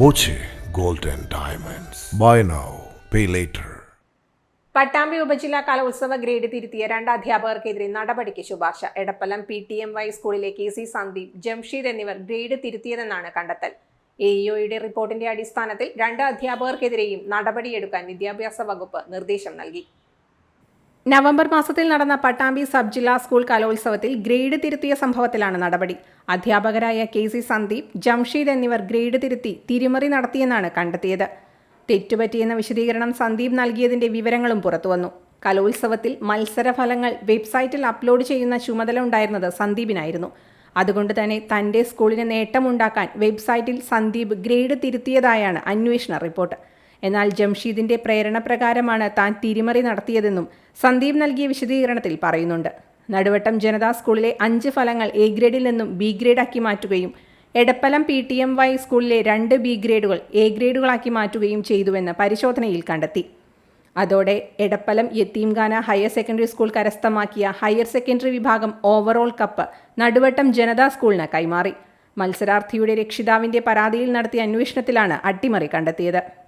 Boche gold and diamonds. Buy now pay later Pattambi ഉപജില്ലാ കലോത്സവ grade തിരുത്തിയ രണ്ട് അധ്യാപകർക്കെതിരെ നടപടിക്ക് ശുപാർശ. Edappalam P T M Y സ്കൂളിലെ കെ സി സന്ദീപ് ജംഷീദ് എന്നിവർ ഗ്രേഡ് തിരുത്തിയതെന്നാണ് കണ്ടെത്തൽ. എ ഇഒയുടെ റിപ്പോർട്ടിന്റെ അടിസ്ഥാനത്തിൽ രണ്ട് അധ്യാപകർക്കെതിരെയും നടപടിയെടുക്കാൻ വിദ്യാഭ്യാസ വകുപ്പ് നിർദ്ദേശം നൽകി. നവംബർ മാസത്തിൽ നടന്ന പട്ടാമ്പി സബ് ജില്ലാ സ്കൂൾ കലോത്സവത്തിൽ ഗ്രേഡ് തിരുത്തിയ സംഭവത്തിലാണ് നടപടി. അധ്യാപകരായ കെ സി സന്ദീപ് ജംഷീദ് എന്നിവർ ഗ്രേഡ് തിരുത്തി തിരിമറി നടത്തിയെന്നാണ് കണ്ടെത്തിയത്. തെറ്റുപറ്റിയെന്ന വിശദീകരണം സന്ദീപ് നൽകിയതിന്റെ വിവരങ്ങളും പുറത്തുവന്നു. കലോത്സവത്തിൽ മത്സരഫലങ്ങൾ വെബ്സൈറ്റിൽ അപ്ലോഡ് ചെയ്യുന്ന ചുമതല ഉണ്ടായിരുന്നത് സന്ദീപിനായിരുന്നു. അതുകൊണ്ട് തന്നെ തന്റെ സ്കൂളിന് നേട്ടമുണ്ടാക്കാൻ വെബ്സൈറ്റിൽ സന്ദീപ് ഗ്രേഡ് തിരുത്തിയതായാണ് അന്വേഷണ റിപ്പോർട്ട്. എന്നാൽ ജംഷീദിന്റെ പ്രേരണ പ്രകാരമാണ് താൻ തിരിമറി നടത്തിയതെന്നും സന്ദീപ് നൽകിയ വിശദീകരണത്തിൽ പറയുന്നുണ്ട്. നടുവട്ടം ജനതാ സ്കൂളിലെ അഞ്ച് ഫലങ്ങൾ എ ഗ്രേഡിൽ നിന്നും ബി ഗ്രേഡാക്കി മാറ്റുകയും Edappalam P T M Y സ്കൂളിലെ രണ്ട് ബി ഗ്രേഡുകൾ എ ഗ്രേഡുകളാക്കി മാറ്റുകയും ചെയ്തുവെന്ന് പരിശോധനയിൽ കണ്ടെത്തി. അതോടെ Edappalam Yatheemkhana higher secondary school കരസ്ഥമാക്കിയ ഹയർ സെക്കൻഡറി വിഭാഗം ഓവറോൾ കപ്പ് നടുവട്ടം ജനതാ സ്കൂളിന് കൈമാറി. മത്സരാർത്ഥിയുടെ രക്ഷിതാവിന്റെ പരാതിയിൽ നടത്തിയ അന്വേഷണത്തിലാണ് അട്ടിമറി കണ്ടെത്തിയത്.